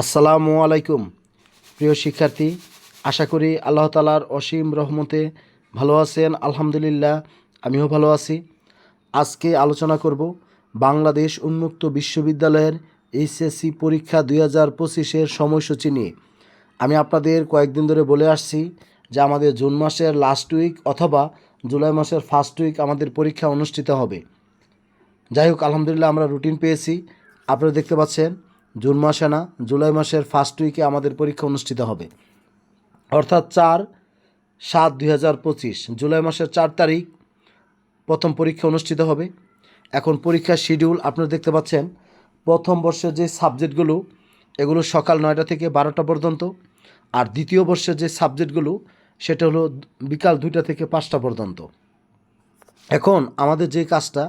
আসসালামু আলাইকুম। প্রিয় শিক্ষার্থী, আশা করি আল্লাহ তালার অসীম রহমতে ভালো আছেন। আলহামদুলিল্লাহ, আমিও ভালো আছি। আজকে আলোচনা করব বাংলাদেশ উন্মুক্ত বিশ্ববিদ্যালয়ের এইচএসসি পরীক্ষা দুই হাজার পঁচিশের সময়সূচি নিয়ে। আমি আপনাদের কয়েকদিন ধরে বলে আসছি যে আমাদের জুন মাসের লাস্ট উইক অথবা জুলাই মাসের ফার্স্ট উইক আমাদের পরীক্ষা অনুষ্ঠিত হবে। যাই হোক, আলহামদুলিল্লাহ আমরা রুটিন পেয়েছি। আপনারা দেখতে পাচ্ছেন জুন মাসে না, জুলাই মাসের ফার্স্ট উইকে আমাদের পরীক্ষা অনুষ্ঠিত হবে। অর্থাৎ চার সাত দুই হাজার পঁচিশ, জুলাই মাসের চার তারিখ প্রথম পরীক্ষা অনুষ্ঠিত হবে। এখন পরীক্ষার শিডিউল আপনারা দেখতে পাচ্ছেন, প্রথম বর্ষের যে সাবজেক্টগুলো, এগুলো সকাল নয়টা থেকে বারোটা পর্যন্ত, আর দ্বিতীয় বর্ষের যে সাবজেক্টগুলো, সেটা হলো বিকাল দুইটা থেকে পাঁচটা পর্যন্ত। এখন আমাদের যে কাজটা,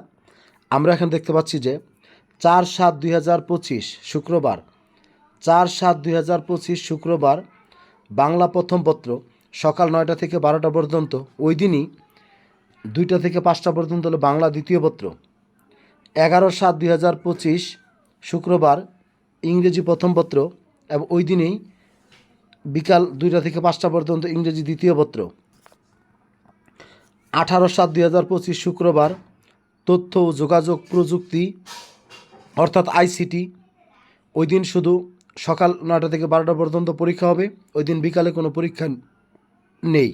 আমরা এখন দেখতে পাচ্ছি যে চার সাত দুই হাজার পঁচিশ শুক্রবার। চার সাত দুই হাজার পঁচিশ শুক্রবার বাংলা প্রথম পত্র সকাল নয়টা থেকে বারোটা পর্যন্ত। ওই দিনই দুইটা থেকে পাঁচটা পর্যন্ত হলো বাংলা দ্বিতীয় পত্র। এগারো সাত দুই হাজার পঁচিশ শুক্রবার ইংরেজি প্রথম পত্র এবং ওই দিনেই বিকাল দুইটা থেকে পাঁচটা পর্যন্ত ইংরেজি দ্বিতীয় পত্র। আঠারো সাত দুই হাজার পঁচিশ শুক্রবার তথ্য ও যোগাযোগ প্রযুক্তি অর্থাৎ আইসিটি, ওই দিন শুধু সকাল নয়টা থেকে বারোটা পর্যন্ত পরীক্ষা হবে, ওই দিন বিকালে কোনো পরীক্ষা নেই।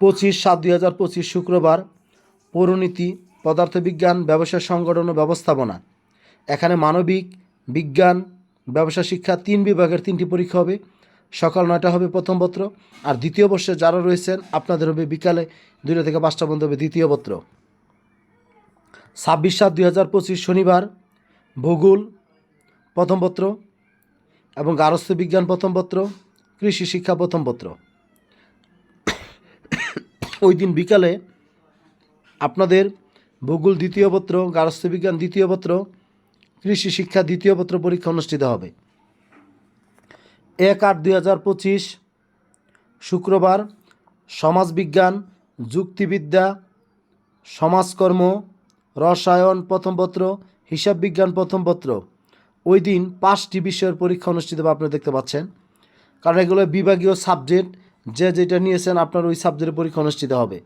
পঁচিশ সাত দুই হাজার পঁচিশ শুক্রবার পৌরনীতি, পদার্থবিজ্ঞান ব্যবসা সংগঠন ও ব্যবস্থাপনা। এখানে মানবিক, বিজ্ঞান ব্যবসা শিক্ষা তিন বিভাগের তিনটি পরীক্ষা হবে। সকাল নয়টা হবে প্রথম পত্র, আর দ্বিতীয় বর্ষে যারা রয়েছেন, আপনাদের হবে বিকালে দুইটা থেকে পাঁচটা পর্যন্ত হবে দ্বিতীয় পত্র। ছাব্বিশ সাত দুই হাজার পঁচিশ শনিবার, ভূগোল, প্রথম পত্র এবং গারস্থ বিজ্ঞান প্রথম পত্র, কৃষি শিক্ষা প্রথম পত্র। ওই দিন বিকালে আপনাদের ভূগোল দ্বিতীয় পত্র গারস্থ বিজ্ঞান দ্বিতীয় পত্র, কৃষি শিক্ষা দ্বিতীয় পত্র পরীক্ষা অনুষ্ঠিত হবে। এক আট দুই হাজার পঁচিশ, শুক্রবার সমাজবিজ্ঞান, যুক্তিবিদ্যা, সমাজকর্ম রসায়ন প্রথম পত্র, হিসাব বিজ্ঞান প্রথম পত্র। ওই দিন পাঁচটি বিষয়ের পরীক্ষা অনুষ্ঠিত হবে আপনারা দেখতে পাচ্ছেন। কারণ এগুলো বিভাগীয় সাবজেক্ট, যে যেটা নিয়েছেন আপনার ওই সাবজেক্টের পরীক্ষা অনুষ্ঠিত হবে।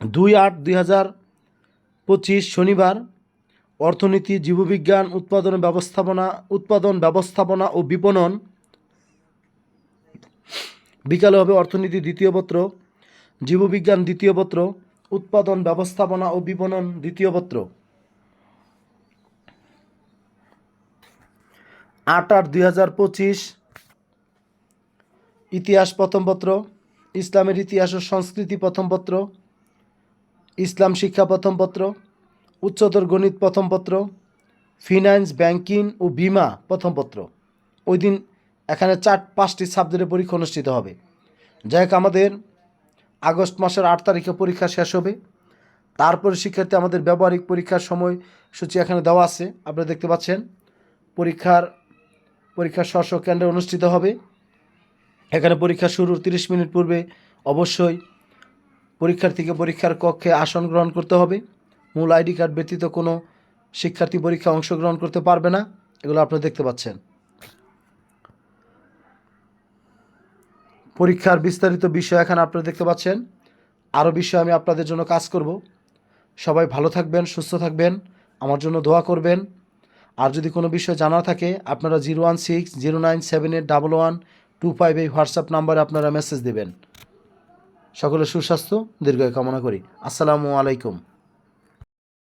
দুই আট দুই হাজার পঁচিশ শনিবার, অর্থনীতি, জীববিজ্ঞান, উৎপাদন ব্যবস্থাপনা উৎপাদন ব্যবস্থাপনা ও বিপণন। বিকালে হবে অর্থনীতি দ্বিতীয় পত্র, জীববিজ্ঞান দ্বিতীয় পত্র। উৎপাদন, ব্যবস্থাপনা ও বিপণন দ্বিতীয় পত্র। আট আট দুই হাজার পঁচিশ। ইতিহাস প্রথম পত্র, ইসলামের ইতিহাস ও সংস্কৃতি প্রথম পত্র, ইসলাম শিক্ষা প্রথম পত্র, উচ্চতর গণিত প্রথম পত্র, ফিনান্স, ব্যাংকিং ও বিমা প্রথম পত্র। ওই দিন এখানে চার পাঁচটি সাবজেক্টের পরীক্ষা অনুষ্ঠিত হবে। যাই আমাদের আগস্ট মাসের আট তারিখে পরীক্ষা শেষ হবে। তারপরে শিক্ষার্থী আমাদের ব্যবহারিক পরীক্ষার সময় সূচি এখানে দেওয়া আছে। আপনারা দেখতে পাচ্ছেন, পরীক্ষার পরীক্ষার স্ব কেন্দ্রে অনুষ্ঠিত হবে। এখানে পরীক্ষা শুরুর তিরিশ মিনিট পূর্বে অবশ্যই পরীক্ষার্থীকে পরীক্ষার কক্ষে আসন গ্রহণ করতে হবে। মূল আইডি কার্ড ব্যতীত কোনো শিক্ষার্থী পরীক্ষা অংশগ্রহণ করতে পারবে না। এগুলো আপনারা দেখতে পাচ্ছেন। পরীক্ষার বিস্তারিত বিষয় এখানে আপনারা দেখতে পাচ্ছেন। আরও বিষয় আমি আপনাদের জন্য কাজ করব। সবাই ভালো থাকবেন, সুস্থ থাকবেন, আমার জন্য দোয়া করবেন। আর যদি কোনো বিষয় জানা থাকে, আপনারা zero one six, zero nine seven eight, double one, two five এই হোয়াটসঅ্যাপ নাম্বারে আপনারা মেসেজ দেবেন। সকলের সুস্বাস্থ্য, দীর্ঘায়ু কামনা করি। আসসালামু আলাইকুম।